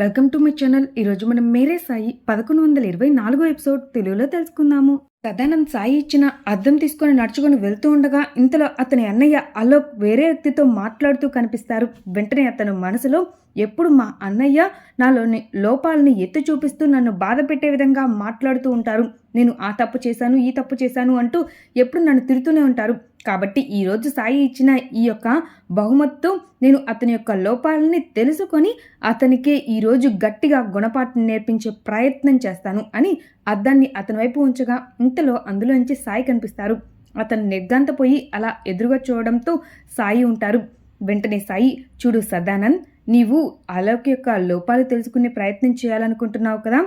Welcome to my channel ఈరోజు మనం మేరే సాయి పదకొండు వందల ఇరవై నాలుగో ఎపిసోడ్ తెలుగులో తెలుసుకుందాము. సదానంద్ సాయి ఇచ్చిన అద్దం తీసుకొని నడుచుకొని వెళ్తూ ఉండగా ఇంతలో అతని అన్నయ్య అలోక్ వేరే వ్యక్తితో మాట్లాడుతూ కనిపిస్తారు. వెంటనే అతను మనసులో ఎప్పుడు మా అన్నయ్య నాలోని లోపాలని ఎత్తి చూపిస్తూ నన్ను బాధ పెట్టే విధంగా మాట్లాడుతూ ఉంటారు. నేను ఆ తప్పు చేశాను ఈ తప్పు చేశాను అంటూ ఎప్పుడు నన్ను తిడుతూనే ఉంటారు. కాబట్టి ఈరోజు సాయి ఇచ్చిన ఈ యొక్క బహుమతితో నేను అతని యొక్క లోపాలని తెలుసుకొని అతనికి ఈరోజు గట్టిగా గుణపాఠం నేర్పించే ప్రయత్నం చేస్తాను అని అద్దాన్ని అతని వైపు ఉంచగా ఇంతలో అందులోంచి సాయి కనిపిస్తారు. అతను నిర్గాంతపోయి అలా ఎదురుగా చూడడంతో సాయి ఉంటారు. వెంటనే సాయి చూడు సదానంద్ నీవు అలోక్ యొక్క లోపాలు తెలుసుకునే ప్రయత్నం చేయాలనుకుంటున్నావు కదా?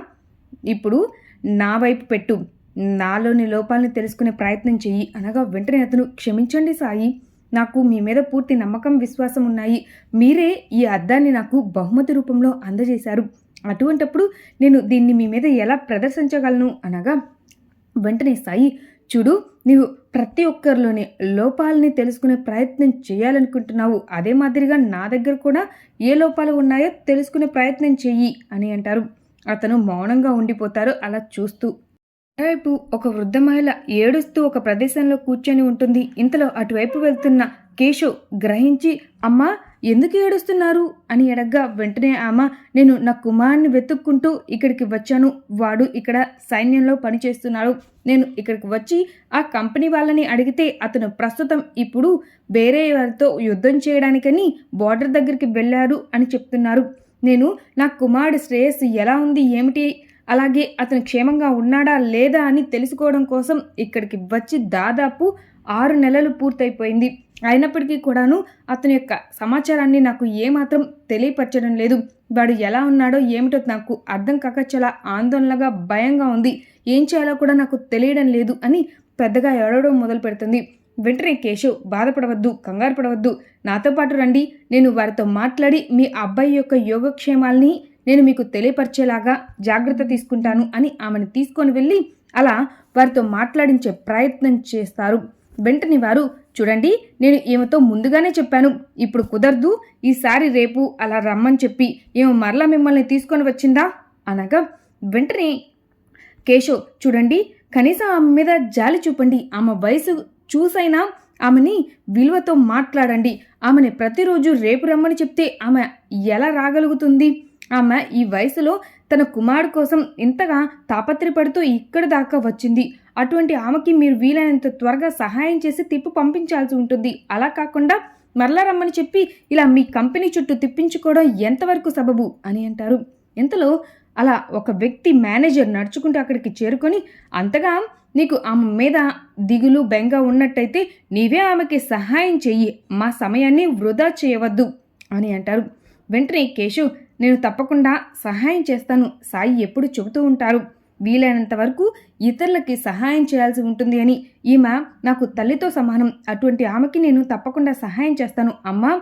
ఇప్పుడు నా వైపు పెట్టు. నాలోని లోపాలను తెలుసుకునే ప్రయత్నం చెయ్యి అనగా వెంటనే అతను క్షమించండి సాయి. నాకు మీ మీద పూర్తి నమ్మకం విశ్వాసం ఉన్నాయి. మీరే ఈ అద్దాన్ని నాకు బహుమతి రూపంలో అందజేశారు. అటువంటప్పుడు నేను దీన్ని మీ మీద ఎలా ప్రదర్శించగలను? అనగా వెంటనే సాయి చూడు నీవు ప్రతి ఒక్కరిలోని లోపాలని తెలుసుకునే ప్రయత్నం చేయాలనుకుంటున్నావు. అదే మాదిరిగా నా దగ్గర కూడా ఏ లోపాలు ఉన్నాయో తెలుసుకునే ప్రయత్నం చెయ్యి అని అంటారు. అతను మౌనంగా ఉండిపోతారు అలా చూస్తూ. అటువైపు ఒక వృద్ధ మహిళ ఏడుస్తూ ఒక ప్రదేశంలో కూర్చొని ఉంటుంది. ఇంతలో అటువైపు వెళ్తున్న కేశవ్ గ్రహించి అమ్మా ఎందుకు ఏడుస్తున్నారు? అని అడగ్గా వెంటనే ఆమె నేను నా కుమారుని వెతుక్కుంటూ ఇక్కడికి వచ్చాను. వాడు ఇక్కడ సైన్యంలో పనిచేస్తున్నాడు. నేను ఇక్కడికి వచ్చి ఆ కంపెనీ వాళ్ళని అడిగితే అతను ప్రస్తుతం ఇప్పుడు వేరే వారితో యుద్ధం చేయడానికని బార్డర్ దగ్గరికి వెళ్ళారు అని చెప్తున్నారు. నేను నా కుమారుడు శ్రేయస్సు ఎలా ఉంది? ఏమిటి? అలాగే అతను క్షేమంగా ఉన్నాడా? లేదా? అని తెలుసుకోవడం కోసం ఇక్కడికి వచ్చి దాదాపు ఆరు నెలలు పూర్తయిపోయింది. అయినప్పటికీ కూడాను అతని యొక్క సమాచారాన్ని నాకు ఏమాత్రం తెలియపరచడం లేదు. వాడు ఎలా ఉన్నాడో ఏమిటో నాకు అర్థం కాక చాలా ఆందోళనగా భయంగా ఉంది. ఏం చేయాలో కూడా నాకు తెలియడం లేదు అని పెద్దగా ఏడవడం మొదలు పెడుతుంది. వెంటనే కేశవ్ బాధపడవద్దు కంగారు పడవద్దు. నాతో పాటు రండి. నేను వారితో మాట్లాడి మీ అబ్బాయి యొక్క యోగక్షేమాల్ని నేను మీకు తెలియపరిచేలాగా జాగ్రత్త తీసుకుంటాను అని ఆమెను తీసుకొని వెళ్ళి అలా వారితో మాట్లాడించే ప్రయత్నం చేస్తారు. వెంటనే వారు చూడండి నేను ఈమెతో ముందుగానే చెప్పాను. ఇప్పుడు కుదరదు ఈసారి రేపు అలా రమ్మని చెప్పి ఏమో మరలా మిమ్మల్ని తీసుకొని వచ్చిందా? అనగా వెంటనే. కేశవ్ చూడండి కనీసం ఆమె మీద జాలి చూపండి. ఆమె వయసు చూసైనా ఆమెని విలువతో మాట్లాడండి. ఆమెని ప్రతిరోజు రేపు రమ్మని చెప్తే ఆమె ఎలా రాగలుగుతుంది? ఆమె ఈ వయసులో తన కుమారుడు కోసం ఇంతగా తాపత్రపడుతూ ఇక్కడి దాకా వచ్చింది. అటువంటి ఆమెకి మీరు వీలైనంత త్వరగా సహాయం చేసి తిప్పి పంపించాల్సి ఉంటుంది. అలా కాకుండా మరలా రమ్మని చెప్పి ఇలా మీ కంపెనీ చుట్టూ తిప్పించుకోవడం ఎంతవరకు సబబు? అని అంటారు. ఇంతలో అలా ఒక వ్యక్తి మేనేజర్ నడుచుకుంటూ అక్కడికి చేరుకొని అంతగా నీకు ఆమె మీద దిగులు బెంగ ఉన్నట్టయితే నీవే ఆమెకి సహాయం చెయ్యి. మా సమయాన్ని వృధా చేయవద్దు అని అంటారు. వెంటనే కేశవ్ నేను తప్పకుండా సహాయం చేస్తాను. సాయి ఎప్పుడు చెబుతూ ఉంటారు వీలైనంత వరకు ఇతరులకి సహాయం చేయాల్సి ఉంటుంది అని. ఈమె నాకు తల్లితో సమానం. అటువంటి ఆమెకి నేను తప్పకుండా సహాయం చేస్తాను. అమ్మా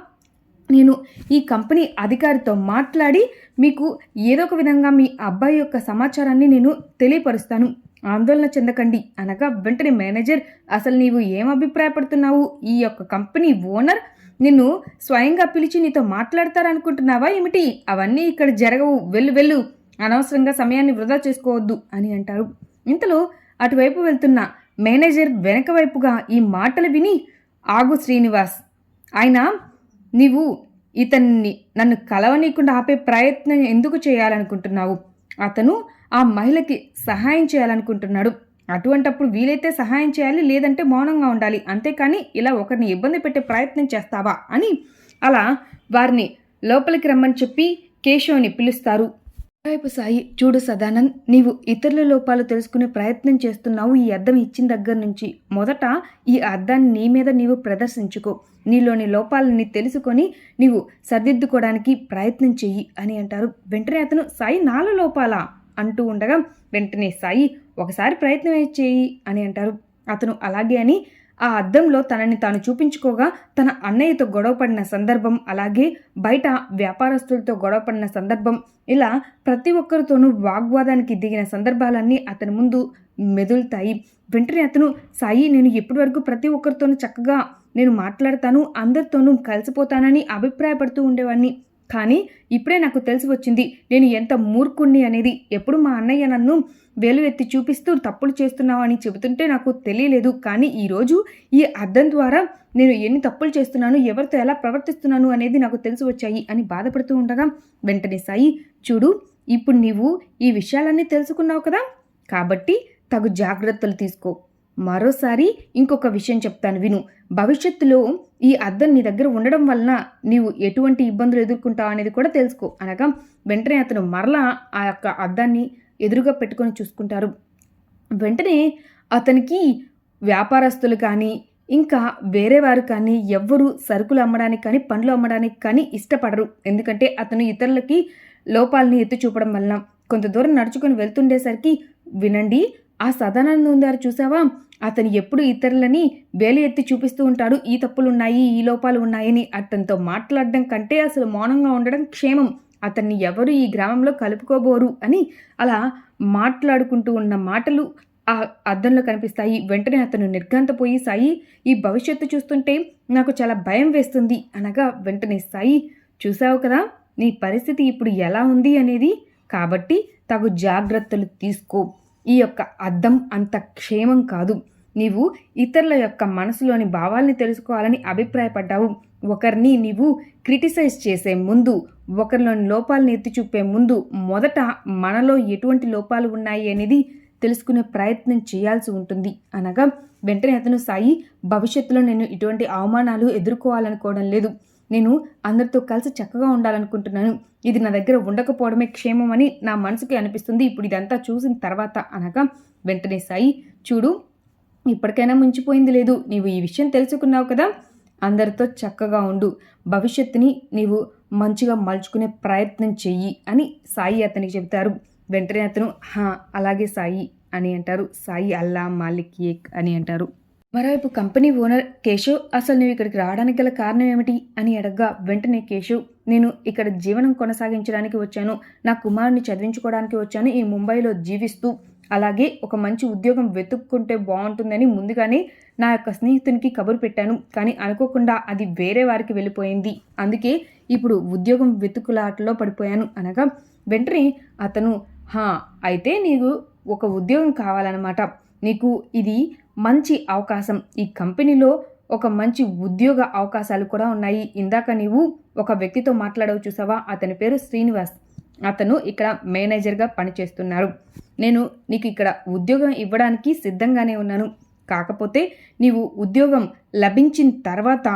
నేను ఈ కంపెనీ అధికారితో మాట్లాడి మీకు ఏదో ఒక విధంగా మీ అబ్బాయి యొక్క సమాచారాన్ని నేను తెలియపరుస్తాను. ఆందోళన చెందకండి. అనగా వెంటనే మేనేజర్ అసలు నీవు ఏం అభిప్రాయపడుతున్నావు? ఈ యొక్క కంపెనీ ఓనర్ నిన్ను స్వయంగా పిలిచి నీతో మాట్లాడతారనుకుంటున్నావా ఏమిటి? అవన్నీ ఇక్కడ జరగవు. వెళ్ళు వెళ్ళు. అనవసరంగా సమయాన్ని వృధా చేసుకోవద్దు అని అంటారు. ఇంతలో అటువైపు వెళ్తున్న మేనేజర్ వెనక వైపుగా ఈ మాటలు విని ఆగు శ్రీనివాస్! ఆయన నీవు ఇతన్ని నన్ను కలవనీయకుండా ఆపే ప్రయత్నం ఎందుకు చేయాలనుకుంటున్నావు? అతను ఆ మహిళకి సహాయం చేయాలనుకుంటున్నాడు. అటువంటప్పుడు వీలైతే సహాయం చేయాలి లేదంటే మౌనంగా ఉండాలి. అంతేకాని ఇలా ఒకరిని ఇబ్బంది పెట్టే ప్రయత్నం చేస్తావా అని అలా వారిని లోపలికి రమ్మని చెప్పి కేశవ్ని పిలుస్తారు. వైపు సాయి చూడు సదానంద్ నీవు ఇతరుల లోపాలు తెలుసుకునే ప్రయత్నం చేస్తున్నావు ఈ అద్దం ఇచ్చిన దగ్గర నుంచి. మొదట ఈ అద్దాన్ని నీ మీద నీవు ప్రదర్శించుకో. నీలోని లోపాలని తెలుసుకొని నీవు సర్దిద్దుకోవడానికి ప్రయత్నం చెయ్యి అని అంటారు. వెంటనే అతను సాయి నాలో లోపాలా అంటూ ఉండగా వెంటనే సాయి ఒకసారి ప్రయత్నం చేయి అని అంటారు. అతను అలాగే అని ఆ అద్దంలో తనని తాను చూపించుకోగా తన అన్నయ్యతో గొడవపడిన సందర్భం అలాగే బయట వ్యాపారస్తులతో గొడవపడిన సందర్భం ఇలా ప్రతి ఒక్కరితోనూ వాగ్వాదానికి దిగిన సందర్భాలన్నీ అతని ముందు మెదులుతాయి. వెంటనే అతను సాయి నేను ఇప్పటి వరకు ప్రతి ఒక్కరితోనూ చక్కగా నేను మాట్లాడతాను అందరితోనూ కలిసిపోతానని అభిప్రాయపడుతూ ఉండేవాడిని. కానీ ఇప్పుడే నాకు తెలిసి వచ్చింది నేను ఎంత మూర్ఖుణ్ణి అనేది. ఎప్పుడు మా అన్నయ్య నన్ను వేలు ఎత్తి చూపిస్తూ తప్పులు చేస్తున్నావు అని చెబుతుంటే నాకు తెలియలేదు. కానీ ఈరోజు ఈ అద్దం ద్వారా నేను ఎన్ని తప్పులు చేస్తున్నాను ఎవరితో ఎలా ప్రవర్తిస్తున్నాను అనేది నాకు తెలిసి వచ్చాయి అని బాధపడుతూ ఉండగా వెంటనే సాయి చూడు ఇప్పుడు నీవు ఈ విషయాలన్నీ తెలుసుకున్నావు కదా? కాబట్టి తగు జాగ్రత్తలు తీసుకో. మరోసారి ఇంకొక విషయం చెప్తాను విను. భవిష్యత్తులో ఈ అద్దం నీ దగ్గర ఉండడం వలన నీవు ఎటువంటి ఇబ్బందులు ఎదుర్కొంటావు అనేది కూడా తెలుసుకో. అనగా వెంటనే అతను మరలా ఆ యొక్క అద్దాన్ని ఎదురుగా పెట్టుకొని చూసుకుంటారు. వెంటనే అతనికి వ్యాపారస్తులు కానీ ఇంకా వేరే వారు కానీ ఎవ్వరూ సరుకులు అమ్మడానికి కానీ పండ్లు అమ్మడానికి కానీ ఇష్టపడరు. ఎందుకంటే అతను ఇతరులకి లోపాలని ఎత్తి చూపడం వలన కొంత దూరం నడుచుకొని వెళ్తుండేసరికి వినండి ఆ సదానంద ఉందారు చూసావా? అతను ఎప్పుడు ఇతరులని వేలు ఎత్తి చూపిస్తూ ఉంటాడు. ఈ తప్పులు ఉన్నాయి ఈ లోపాలు ఉన్నాయని అతనితో మాట్లాడడం కంటే అసలు మౌనంగా ఉండడం క్షేమం. అతన్ని ఎవరు ఈ గ్రామంలో కలుపుకోబోరు అని అలా మాట్లాడుకుంటూ ఉన్న మాటలు ఆ అద్దంలో కనిపిస్తాయి. వెంటనే అతను నిర్ఘాంతపోయి సాయి ఈ భవిష్యత్తు చూస్తుంటే నాకు చాలా భయం వేస్తుంది. అనగా వెంటనే సాయి చూసావు కదా నీ పరిస్థితి ఇప్పుడు ఎలా ఉంది అనేది? కాబట్టి తగు జాగ్రత్తలు తీసుకో. ఈ యొక్క అర్థం అంత క్షేమం కాదు. నీవు ఇతరుల యొక్క మనసులోని భావాల్ని తెలుసుకోవాలని అభిప్రాయపడ్డావు. ఒకరిని నీవు క్రిటిసైజ్ చేసే ముందు ఒకరిలోని లోపాలను ఎత్తి చూపే ముందు మొదట మనలో ఎటువంటి లోపాలు ఉన్నాయి అనేది తెలుసుకునే ప్రయత్నం చేయాల్సి ఉంటుంది. అనగా వెంటనే అతను సాయి భవిష్యత్తులో నేను ఇటువంటి అవమానాలు ఎదుర్కోవాలనుకోవడం లేదు. నేను అందరితో కలిసి చక్కగా ఉండాలనుకుంటున్నాను. ఇది నా దగ్గర ఉండకపోవడమే క్షేమమని నా మనసుకి అనిపిస్తుంది. ఇప్పుడు ఇదంతా చూసిన తర్వాత అనగా వెంటనే సాయి చూడు ఇప్పటికైనా ముంచిపోయింది లేదు. నీవు ఈ విషయం తెలుసుకున్నావు కదా? అందరితో చక్కగా ఉండు. భవిష్యత్తుని నీవు మంచిగా మలుచుకునే ప్రయత్నం చెయ్యి అని సాయి అతనికి చెబుతారు. వెంటనే అతను హా అలాగే సాయి అని అంటారు. సాయి అల్లా మాలిక్ ఏక్ అని అంటారు. మరోవైపు కంపెనీ ఓనర్ కేశవ్ అసలు నువ్వు ఇక్కడికి రావడానికి గల కారణం ఏమిటి అని అడగ్గా వెంటనే కేశవ్ నేను ఇక్కడ జీవనం కొనసాగించడానికి వచ్చాను నా కుమారుని చదివించుకోవడానికి వచ్చాను ఈ ముంబైలో జీవిస్తూ అలాగే ఒక మంచి ఉద్యోగం వెతుక్కుంటే బాగుంటుందని ముందుగానే నా యొక్క స్నేహితునికి కబురు పెట్టాను కానీ అనుకోకుండా అది వేరే వారికి వెళ్ళిపోయింది. అందుకే ఇప్పుడు ఉద్యోగం వెతుకులాటలో పడిపోయాను అనగా వెంటనే అతను హా అయితే నీకు ఒక ఉద్యోగం కావాలన్నమాట నీకు ఇది మంచి అవకాశం. ఈ కంపెనీలో ఒక మంచి ఉద్యోగ అవకాశాలు కూడా ఉన్నాయి. ఇందాక నీవు ఒక వ్యక్తితో మాట్లాడవు చూసావా? అతని పేరు శ్రీనివాస్. అతను ఇక్కడ మేనేజర్గా పనిచేస్తున్నారు. నేను నీకు ఇక్కడ ఉద్యోగం ఇవ్వడానికి సిద్ధంగానే ఉన్నాను. కాకపోతే నీవు ఉద్యోగం లభించిన తర్వాత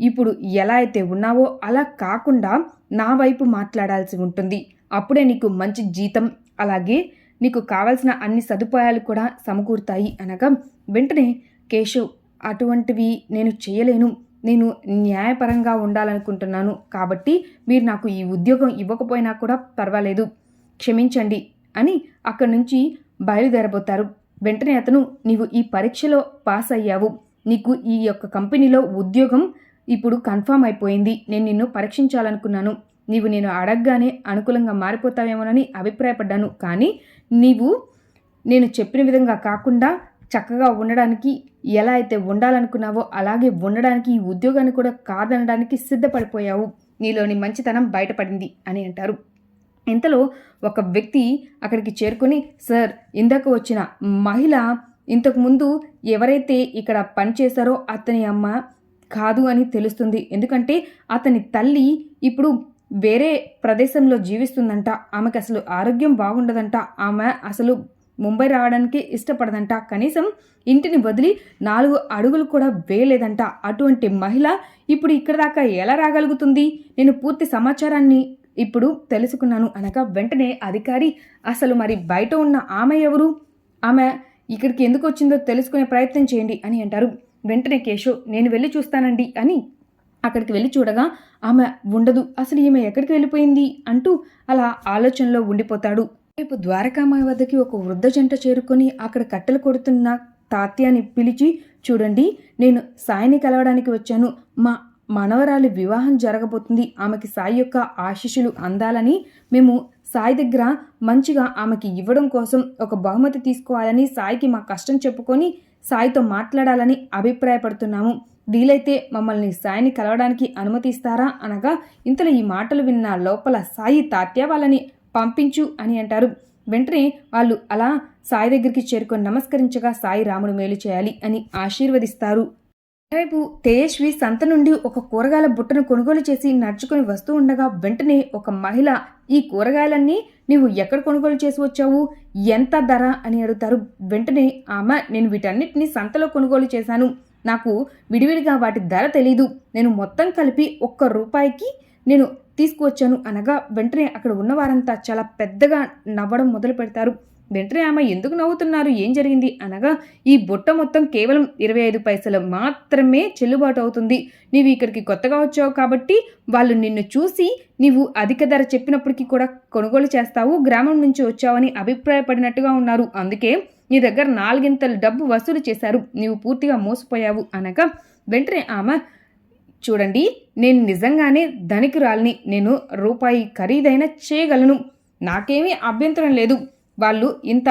ఇప్పుడు ఎలా అయితే ఉన్నావో అలా కాకుండా నా వైపు మాట్లాడాల్సి ఉంటుంది. అప్పుడే నీకు మంచి జీతం అలాగే నీకు కావలసిన అన్ని సదుపాయాలు కూడా సమకూరుతాయి అనగా వెంటనే కేశవ్ అటువంటివి నేను చేయలేను నేను న్యాయపరంగా ఉండాలనుకుంటున్నాను కాబట్టి మీరు నాకు ఈ ఉద్యోగం ఇవ్వకపోయినా కూడా పర్వాలేదు క్షమించండి అని అక్కడి నుంచి బయలుదేరబోతారు. వెంటనే అతను నీవు ఈ పరీక్షలో పాస్ అయ్యావు నీకు ఈ యొక్క కంపెనీలో ఉద్యోగం ఇప్పుడు కన్ఫామ్ అయిపోయింది నేను నిన్ను పరీక్షించాలనుకున్నాను నీవు నేను అడగగానే అనుకూలంగా మారిపోతావేమోనని అభిప్రాయపడ్డాను. కానీ నీవు నేను చెప్పిన విధంగా కాకుండా చక్కగా ఉండడానికి ఎలా అయితే ఉండాలనుకున్నావో అలాగే ఉండడానికి ఈ ఉద్యోగాన్ని కూడా కాదనడానికి సిద్ధపడిపోయావు. నీలోని మంచితనం బయటపడింది అని అంటారు. ఇంతలో ఒక వ్యక్తి అక్కడికి చేరుకొని సార్ ఇందాక వచ్చిన మహిళ ఇంతకుముందు ఎవరైతే ఇక్కడ పనిచేశారో అతని అమ్మ కాదు అని తెలుస్తుంది. ఎందుకంటే అతని తల్లి ఇప్పుడు వేరే ప్రదేశంలో జీవిస్తుందంట. ఆమెకు అసలు ఆరోగ్యం బాగుండదంట. ఆమె అసలు ముంబై రావడానికి ఇష్టపడదంట. కనీసం ఇంటిని వదిలి నాలుగు అడుగులు కూడా వేయలేదంట. అటువంటి మహిళ ఇప్పుడు ఇక్కడ దాకా ఎలా రాగలుగుతుంది? నేను పూర్తి సమాచారాన్ని ఇప్పుడు తెలుసుకున్నాను అనగా వెంటనే అధికారి అసలు మరి బయట ఉన్న ఆమె ఎవరు? ఆమె ఇక్కడికి ఎందుకు వచ్చిందో తెలుసుకునే ప్రయత్నం చేయండి అని అంటారు. వెంటనే కేశవ్ నేను వెళ్ళి చూస్తానండి అని అక్కడికి వెళ్ళి చూడగా ఆమె ఉండదు. అసలు ఈమె ఎక్కడికి వెళ్ళిపోయింది? అంటూ అలా ఆలోచనలో ఉండిపోతాడు. రేపు ద్వారకామాయి వద్దకి ఒక వృద్ధ జంట చేరుకొని అక్కడ కట్టెలు కొడుతున్న తాత్యాని పిలిచి చూడండి నేను సాయిని కలవడానికి వచ్చాను. మా మనవరాలి వివాహం జరగబోతుంది. ఆమెకి సాయి యొక్క ఆశీస్సులు అందాలని మేము సాయి దగ్గర మంచిగా ఆమెకి ఇవ్వడం కోసం ఒక బహుమతి తీసుకోవాలని సాయికి మా కష్టం చెప్పుకొని సాయితో మాట్లాడాలని అభిప్రాయపడుతున్నాము. వీలైతే మమ్మల్ని సాయిని కలవడానికి అనుమతిస్తారా అనగా ఇంతలో ఈ మాటలు విన్న లోపల సాయి తాత్య వాళ్ళని పంపించు అని అంటారు. వెంటనే వాళ్ళు అలా సాయి దగ్గరికి చేరుకొని నమస్కరించగా సాయి రాముడు మేలు చేయాలి అని ఆశీర్వదిస్తారు. రేపు తేజస్వి సంత నుండి ఒక కూరగాయల బుట్టను కొనుగోలు చేసి నడుచుకుని వస్తూ ఉండగా వెంటనే ఒక మహిళ ఈ కూరగాయలన్నీ నీవు ఎక్కడ కొనుగోలు చేసి వచ్చావు? ఎంత ధర? అని అడుగుతారు. వెంటనే ఆమె నేను వీటన్నిటిని సంతలో కొనుగోలు చేశాను. నాకు విడివిడిగా వాటి ధర తెలీదు. నేను మొత్తం కలిపి ఒక్క రూపాయికి నేను తీసుకువచ్చాను అనగా వెంటనే అక్కడ ఉన్న వారంతా చాలా పెద్దగా నవ్వడం మొదలు పెడతారు వెంటనే ఆమె ఎందుకు నవ్వుతున్నారు? ఏం జరిగింది? అనగా ఈ బుట్ట మొత్తం కేవలం ఇరవై ఐదు పైసలు మాత్రమే చెల్లుబాటు అవుతుంది. నీవు ఇక్కడికి కొత్తగా వచ్చావు కాబట్టి వాళ్ళు నిన్ను చూసి నీవు అధిక ధర చెప్పినప్పటికీ కూడా కొనుగోలు చేస్తావు గ్రామం నుంచి వచ్చావని అభిప్రాయపడినట్టుగా ఉన్నారు. అందుకే నీ దగ్గర నాలుగింతలు డబ్బు వసూలు చేశారు. నీవు పూర్తిగా మోసపోయావు. అనగా వెంటనే ఆమె చూడండి నేను నిజంగానే ధనికురాలిని. నేను రూపాయి ఖరీదైన చేయగలను. నాకేమీ అభ్యంతరం లేదు. వాళ్ళు ఇంత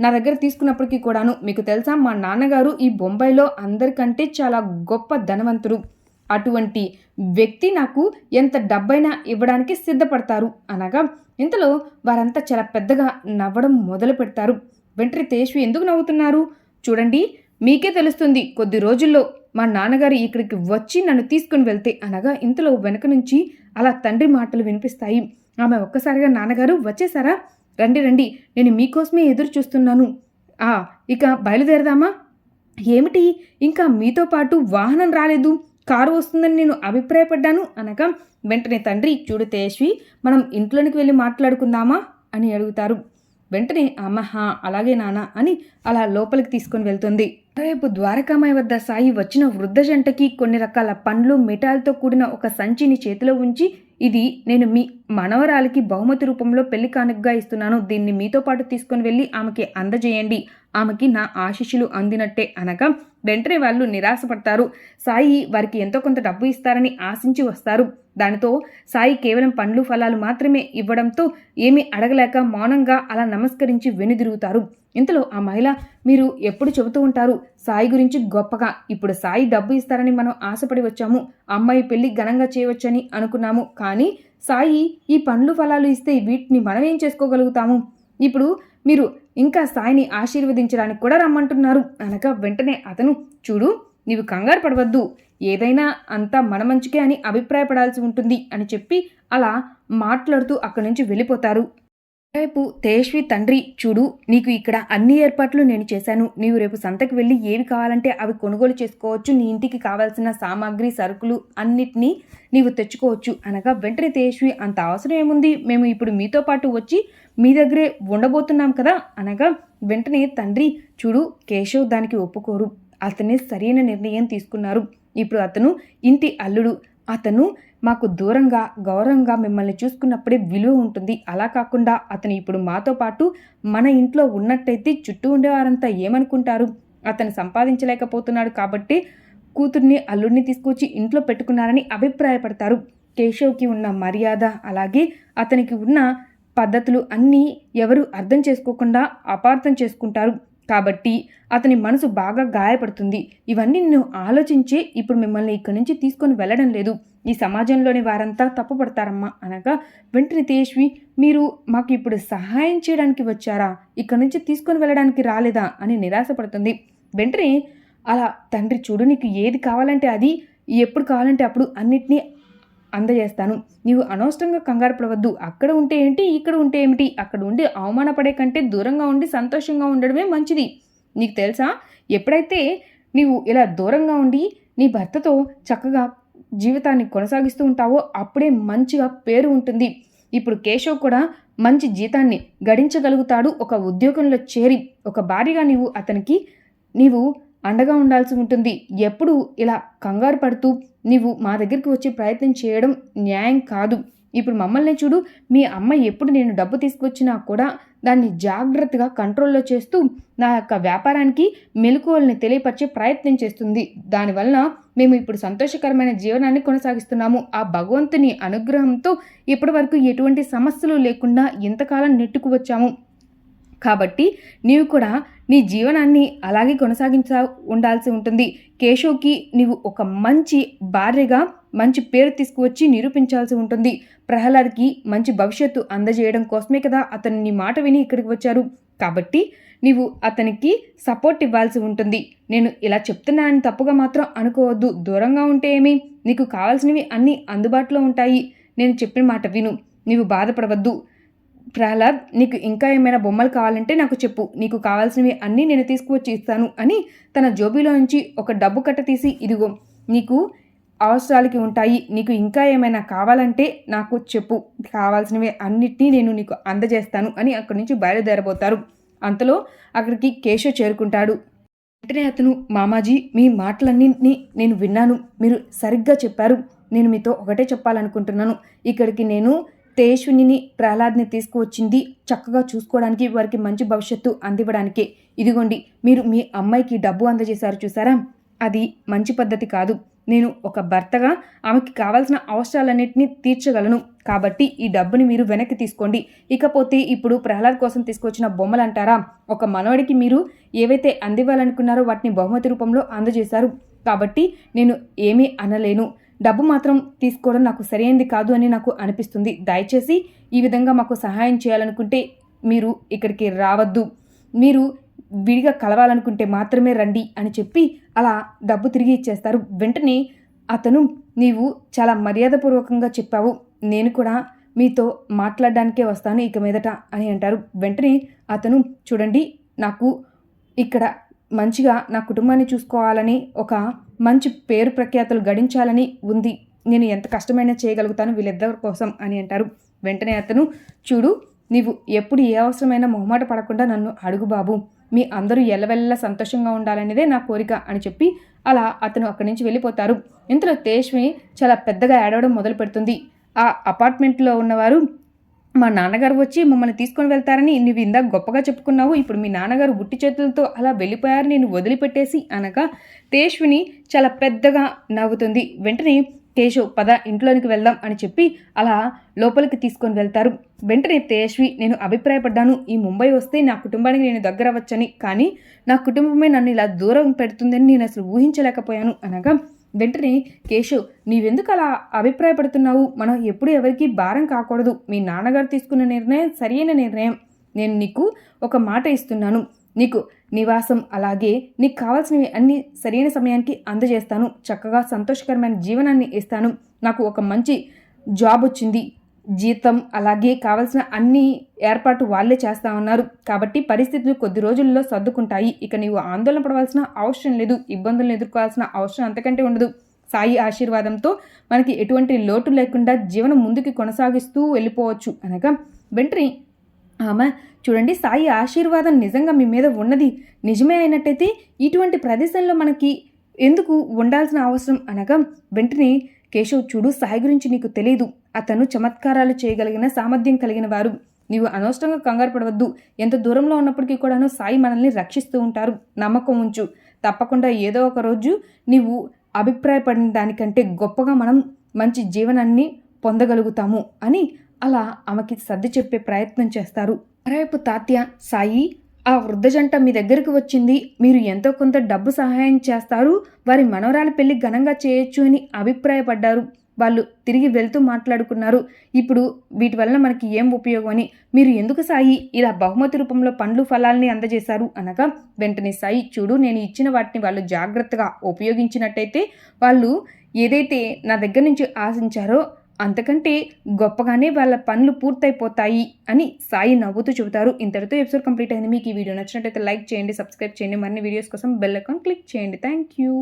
నా దగ్గర తీసుకున్నప్పటికీ కూడాను మీకు తెలుసా మా నాన్నగారు ఈ బొంబాయిలో అందరికంటే చాలా గొప్ప ధనవంతుడు. అటువంటి వ్యక్తి నాకు ఎంత డబ్బైనా ఇవ్వడానికి సిద్ధపడతారు. అనగా ఇంతలో వారంతా చాలా పెద్దగా నవ్వడం మొదలు పెడతారు. వెంటనే తేజ్వి ఎందుకు నవ్వుతున్నారు? చూడండి మీకే తెలుస్తుంది కొద్ది రోజుల్లో మా నాన్నగారు ఇక్కడికి వచ్చి నన్ను తీసుకుని వెళ్తే. అనగా ఇంతలో వెనక నుంచి అలా తండ్రి మాటలు వినిపిస్తాయి. ఆమె ఒక్కసారిగా నాన్నగారు వచ్చేసారా? రండి రండి. నేను మీకోసమే ఎదురు చూస్తున్నాను. ఆ ఇక బయలుదేరదామా? ఏమిటి? ఇంకా మీతో పాటు వాహనం రాలేదు. కారు వస్తుందని నేను అభిప్రాయపడ్డాను అనగా వెంటనే తండ్రి చూడు తేజ్వి మనం ఇంట్లోనికి వెళ్ళి మాట్లాడుకుందామా? అని అడుగుతారు. వెంటనే అమ్మహా అలాగే నాన్న అని అలా లోపలికి తీసుకొని వెళ్తుంది. రేపు ద్వారకామాయి వద్ద సాయి వచ్చిన వృద్ధ జంటకి కొన్ని రకాల పండ్లు మిఠాయిలతో కూడిన ఒక సంచిని చేతిలో ఉంచి ఇది నేను మీ మనవరాలికి బహుమతి రూపంలో పెళ్ళి కానుకగా ఇస్తున్నాను. దీన్ని మీతో పాటు తీసుకొని వెళ్ళి ఆమెకి అందజేయండి. ఆమెకి నా ఆశీస్సులు అందినట్టే అనగా వెంటనే వాళ్ళు నిరాశపడతారు. సాయి వారికి ఎంతో కొంత డబ్బు ఇస్తారని ఆశించి వస్తారు. దానితో సాయి కేవలం పండ్లు ఫలాలు మాత్రమే ఇవ్వడంతో ఏమీ అడగలేక మౌనంగా అలా నమస్కరించి వెనుదిరుగుతారు ఇంతలో ఆ మహిళ మీరు ఎప్పుడు చెబుతూ ఉంటారు? సాయి గురించి గొప్పగా. ఇప్పుడు సాయి డబ్బు ఇస్తారని మనం ఆశపడి వచ్చాము. అమ్మాయి పెళ్ళి ఘనంగా చేయవచ్చని అనుకున్నాము. కానీ సాయి ఈ పండ్లు ఫలాలు ఇస్తే వీటిని మనం ఏం చేసుకోగలుగుతాము? ఇప్పుడు మీరు ఇంకా సాయిని ఆశీర్వదించడానికి కూడా రమ్మంటున్నారు. అనగా వెంటనే అతను చూడు నీవు కంగారు పడవద్దు. ఏదైనా అంతా మన మంచికే అని అభిప్రాయపడాల్సి ఉంటుంది అని చెప్పి అలా మాట్లాడుతూ అక్కడి నుంచి వెళ్ళిపోతారు. రేపు తేజ్వి తండ్రి చూడు నీకు ఇక్కడ అన్ని ఏర్పాట్లు నేను చేశాను. నీవు రేపు సంతకు వెళ్ళి ఏవి కావాలంటే అవి కొనుగోలు చేసుకోవచ్చు. నీ ఇంటికి కావాల్సిన సామాగ్రి సరుకులు అన్నిటినీ నీవు తెచ్చుకోవచ్చు. అనగా వెంటనే తేజ్వి అంత అవసరం ఏముంది? మేము ఇప్పుడు మీతో పాటు వచ్చి మీ దగ్గరే ఉండబోతున్నాం కదా? అనగా వెంటనే తండ్రి చూడు కేశవ్ దానికి ఒప్పుకోరు. అతనే సరైన నిర్ణయం తీసుకున్నారు. ఇప్పుడు అతను ఇంటి అల్లుడు. అతను మాకు దూరంగా గౌరవంగా మిమ్మల్ని చూసుకున్నప్పుడే విలువ ఉంటుంది. అలా కాకుండా అతను ఇప్పుడు మాతో పాటు మన ఇంట్లో ఉన్నట్టయితే చుట్టూ ఉండేవారంతా ఏమనుకుంటారు? అతను సంపాదించలేకపోతున్నాడు కాబట్టి కూతుర్ని అల్లుడిని తీసుకొచ్చి ఇంట్లో పెట్టుకున్నారని అభిప్రాయపడతారు. కేశవ్కి ఉన్న మర్యాద అలాగే అతనికి ఉన్న పద్ధతులు అన్నీ ఎవరు అర్థం చేసుకోకుండా అపార్థం చేసుకుంటారు. కాబట్టి అతని మనసు బాగా గాయపడుతుంది. ఇవన్నీ నేను ఆలోచించే ఇప్పుడు మిమ్మల్ని ఇక్కడి నుంచి తీసుకొని వెళ్ళడం లేదు. ఈ సమాజంలోని వారంతా తప్పుపడతారమ్మా అనగా వెంటనే తేజ్వి మీరు మాకు ఇప్పుడు సహాయం చేయడానికి వచ్చారా? ఇక్కడి నుంచి తీసుకొని వెళ్ళడానికి రాలేదా? అని నిరాశపడుతుంది. వెంటనే అలా తండ్రి చూడు నీకు ఏది కావాలంటే అది ఎప్పుడు కావాలంటే అప్పుడు అన్నిటినీ అందజేస్తాను. నీవు అనవసరంగా కంగారు పడవద్దు. అక్కడ ఉంటే ఏంటి ఇక్కడ ఉంటే ఏమిటి? అక్కడ ఉండి అవమానపడే కంటే దూరంగా ఉండి సంతోషంగా ఉండడమే మంచిది. నీకు తెలుసా? ఎప్పుడైతే నీవు ఇలా దూరంగా ఉండి నీ భర్తతో చక్కగా జీవితాన్ని కొనసాగిస్తూ ఉంటావో అప్పుడే మంచిగా పేరు ఉంటుంది. ఇప్పుడు కేశవ్ కూడా మంచి జీతాన్ని గడించగలుగుతాడు. ఒక ఉద్యోగంలో చేరి ఒక భారీగా నీవు అతనికి నీవు అండగా ఉండాల్సి ఉంటుంది. ఎప్పుడు ఇలా కంగారు పడుతూ నీవు మా దగ్గరికి వచ్చే ప్రయత్నం చేయడం న్యాయం కాదు. ఇప్పుడు మమ్మల్ని చూడు మీ అమ్మ ఎప్పుడు నేను డబ్బు తీసుకొచ్చినా కూడా దాన్ని జాగ్రత్తగా కంట్రోల్లో చేస్తూ నా యొక్క వ్యాపారానికి మెలకువల్ని తెలియపరిచే ప్రయత్నం చేస్తుంది. దానివలన మేము ఇప్పుడు సంతోషకరమైన జీవనాన్ని కొనసాగిస్తున్నాము. ఆ భగవంతుని అనుగ్రహంతో ఇప్పటి వరకు ఎటువంటి సమస్యలు లేకుండా ఇంతకాలం నెట్టుకు వచ్చాము. కాబట్టి నీవు కూడా నీ జీవనాన్ని అలాగే కొనసాగించ ఉండాల్సి ఉంటుంది. కేశవ్కి నీవు ఒక మంచి భార్యగా మంచి పేరు తీసుకువచ్చి నిరూపించాల్సి ఉంటుంది. ప్రహ్లాద్కి మంచి భవిష్యత్తు అందజేయడం కోసమే కదా అతను నీ మాట విని ఇక్కడికి వచ్చారు. కాబట్టి నీవు అతనికి సపోర్ట్ ఇవ్వాల్సి ఉంటుంది. నేను ఇలా చెప్తున్నానని తప్పుగా మాత్రం అనుకోవద్దు. దూరంగా ఉంటే ఏమి? నీకు కావాల్సినవి అన్నీ అందుబాటులో ఉంటాయి. నేను చెప్పిన మాట విను. నీవు బాధపడవద్దు. ప్రహ్లాద్ నీకు ఇంకా ఏమైనా బొమ్మలు కావాలంటే నాకు చెప్పు. నీకు కావాల్సినవి అన్నీ నేను తీసుకువచ్చి ఇస్తాను అని తన జోబీలో నుంచి ఒక డబ్బు కట్ట తీసి ఇదిగో నీకు అవసరాలకి ఉంటాయి. నీకు ఇంకా ఏమైనా కావాలంటే నాకు చెప్పు. కావాల్సినవి అన్నిటినీ నేను నీకు అందజేస్తాను అని అక్కడి నుంచి బయలుదేరబోతారు. అంతలో అక్కడికి కేశవ్ చేరుకుంటాడు. వెంటనే అతను మామాజీ మీ మాటలన్నింటినీ నేను విన్నాను. మీరు సరిగ్గా చెప్పారు. నేను మీతో ఒకటే చెప్పాలనుకుంటున్నాను. ఇక్కడికి నేను తేజస్విని ప్రహ్లాద్ని తీసుకువచ్చింది చక్కగా చూసుకోవడానికి వారికి మంచి భవిష్యత్తు అందివ్వడానికే. ఇదిగోండి మీరు మీ అమ్మాయికి డబ్బు అందజేశారు చూసారా అది మంచి పద్ధతి కాదు. నేను ఒక భర్తగా ఆమెకి కావాల్సిన అవసరాలన్నింటినీ తీర్చగలను. కాబట్టి ఈ డబ్బుని మీరు వెనక్కి తీసుకోండి. ఇకపోతే ఇప్పుడు ప్రహ్లాద్ కోసం తీసుకొచ్చిన బొమ్మలు అంటారా ఒక మనవడికి మీరు ఏవైతే అందివ్వాలనుకున్నారో వాటిని బహుమతి రూపంలో అందజేశారు. కాబట్టి నేను ఏమీ అనలేను. డబ్బు మాత్రం తీసుకోవడం నాకు సరైనది కాదు అని నాకు అనిపిస్తుంది. దయచేసి ఈ విధంగా మాకు సహాయం చేయాలనుకుంటే మీరు ఇక్కడికి రావద్దు. మీరు విడిగా కలవాలనుకుంటే మాత్రమే రండి అని చెప్పి అలా డబ్బు తిరిగి ఇచ్చేస్తారు. వెంటనే అతను నీవు చాలా మర్యాదపూర్వకంగా చెప్పావు. నేను కూడా మీతో మాట్లాడడానికే వస్తాను ఇక మీదట అని అంటారు. వెంటనే అతను చూడండి నాకు ఇక్కడ మంచిగా నా కుటుంబాన్ని చూసుకోవాలని ఒక మంచి పేరు ప్రఖ్యాతులు గడించాలని ఉంది. నేను ఎంత కష్టమైనా చేయగలుగుతాను వీళ్ళిద్దరి కోసం అని అంటారు. వెంటనే అతను చూడు నీవు ఎప్పుడు ఏ అవసరమైనా మొహమాట పడకుండా నన్ను అడుగు బాబు. మీ అందరూ ఎల్లవెల్ల సంతోషంగా ఉండాలనేదే నా కోరిక అని చెప్పి అలా అతను అక్కడి నుంచి వెళ్ళిపోతారు. ఇంతలో తేష్మి చాలా పెద్దగా ఏడవడం మొదలు పెడుతుంది. ఆ అపార్ట్మెంట్లో ఉన్నవారు మా నాన్నగారు వచ్చి మమ్మల్ని తీసుకొని వెళ్తారని నువ్వు ఇందాక గొప్పగా చెప్పుకున్నావు. ఇప్పుడు మీ నాన్నగారు గుట్టి చేతులతో అలా వెళ్ళిపోయారు. నేను వదిలిపెట్టేసి అనగా తేష్విని చాలా పెద్దగా నవ్వుతుంది. వెంటనే కేశవ్ పద ఇంట్లోనికి వెళ్దాం అని చెప్పి అలా లోపలికి తీసుకొని వెళ్తారు. వెంటనే తేజస్వి నేను అభిప్రాయపడ్డాను ఈ ముంబై వస్తే నా కుటుంబానికి నేను దగ్గర అవ్వచ్చని కానీ నా కుటుంబమే నన్ను ఇలా దూరం పెడుతుందని నేను అసలు ఊహించలేకపోయాను అనగా వెంటనే కేశవ్ నీవెందుకు అలా అభిప్రాయపడుతున్నావు? మనం ఎప్పుడు ఎవరికి భారం కాకూడదు. మీ నాన్నగారు తీసుకున్న నిర్ణయం సరైన నిర్ణయం. నేను నీకు ఒక మాట ఇస్తున్నాను. నీకు నివాసం అలాగే నీకు కావాల్సినవి అన్ని సరైన సమయానికి అందజేస్తాను. చక్కగా సంతోషకరమైన జీవనాన్ని ఇస్తాను. నాకు ఒక మంచి జాబ్ వచ్చింది. జీతం అలాగే కావలసిన అన్ని ఏర్పాటు వాళ్ళే చేస్తా ఉన్నారు కాబట్టి పరిస్థితులు కొద్ది రోజుల్లో సర్దుకుంటాయి. ఇక నీవు ఆందోళన పడవలసిన అవసరం లేదు. ఇబ్బందులను ఎదుర్కోవాల్సిన అవసరం అంతకంటే ఉండదు. సాయి ఆశీర్వాదంతో మనకి ఎటువంటి లోటు లేకుండా జీవనం ముందుకు కొనసాగిస్తూ వెళ్ళిపోవచ్చు అనగా వెంటనే ఆమె చూడండి సాయి ఆశీర్వాదం నిజంగా మీ మీద ఉన్నది. నిజమే అయినట్టయితే ఇటువంటి ప్రదేశంలో మనకి ఎందుకు ఉండాల్సిన అవసరం అనగా వెంటనే కేశవ్ చూడు సాయి గురించి నీకు తెలియదు అతను చమత్కారాలు చేయగలిగిన సామర్థ్యం కలిగిన వారు. నీవు అనవసరంగా కంగారు పడవద్దు. ఎంత దూరంలో ఉన్నప్పటికీ కూడాను సాయి మనల్ని రక్షిస్తూ ఉంటారు. నమ్మకం ఉంచు. తప్పకుండా ఏదో ఒక రోజు నీవు అభిప్రాయపడిన దానికంటే గొప్పగా మనం మంచి జీవనాన్ని పొందగలుగుతాము అని అలా ఆమెకి సర్ది చెప్పే ప్రయత్నం చేస్తారు. మరోవైపు తాత్య సాయి ఆ వృద్ధ జంట మీ దగ్గరికి వచ్చింది. మీరు ఎంతో కొంత డబ్బు సహాయం చేస్తారు. వారి మనవరాలి పెళ్ళి ఘనంగా చేయొచ్చు అని అభిప్రాయపడ్డారు. వాళ్ళు తిరిగి వెళ్తూ మాట్లాడుకున్నారు. ఇప్పుడు వీటి వలన మనకి ఏం ఉపయోగం అని. మీరు ఎందుకు సాయి ఇలా బహుమతి రూపంలో పండ్లు ఫలాల్ని అందజేశారు అనగా వెంటనే సాయి చూడు నేను ఇచ్చిన వాటిని వాళ్ళు జాగ్రత్తగా ఉపయోగించినట్టయితే వాళ్ళు ఏదైతే నా దగ్గర నుంచి ఆశించారో అంతకంటే గొప్పగానే వాళ్ళ పనులు పూర్తయిపోతాయి అని సాయి నవ్వుతూ చెబుతారు. ఇంతటితో ఎపిసోడ్ కంప్లీట్ అయింది. మీకు ఈ వీడియో నచ్చినట్టయితే లైక్ చేయండి సబ్స్క్రైబ్ చేయండి. మరిన్ని వీడియోస్ కోసం బెల్ అకౌంట్ క్లిక్ చేయండి. Thank you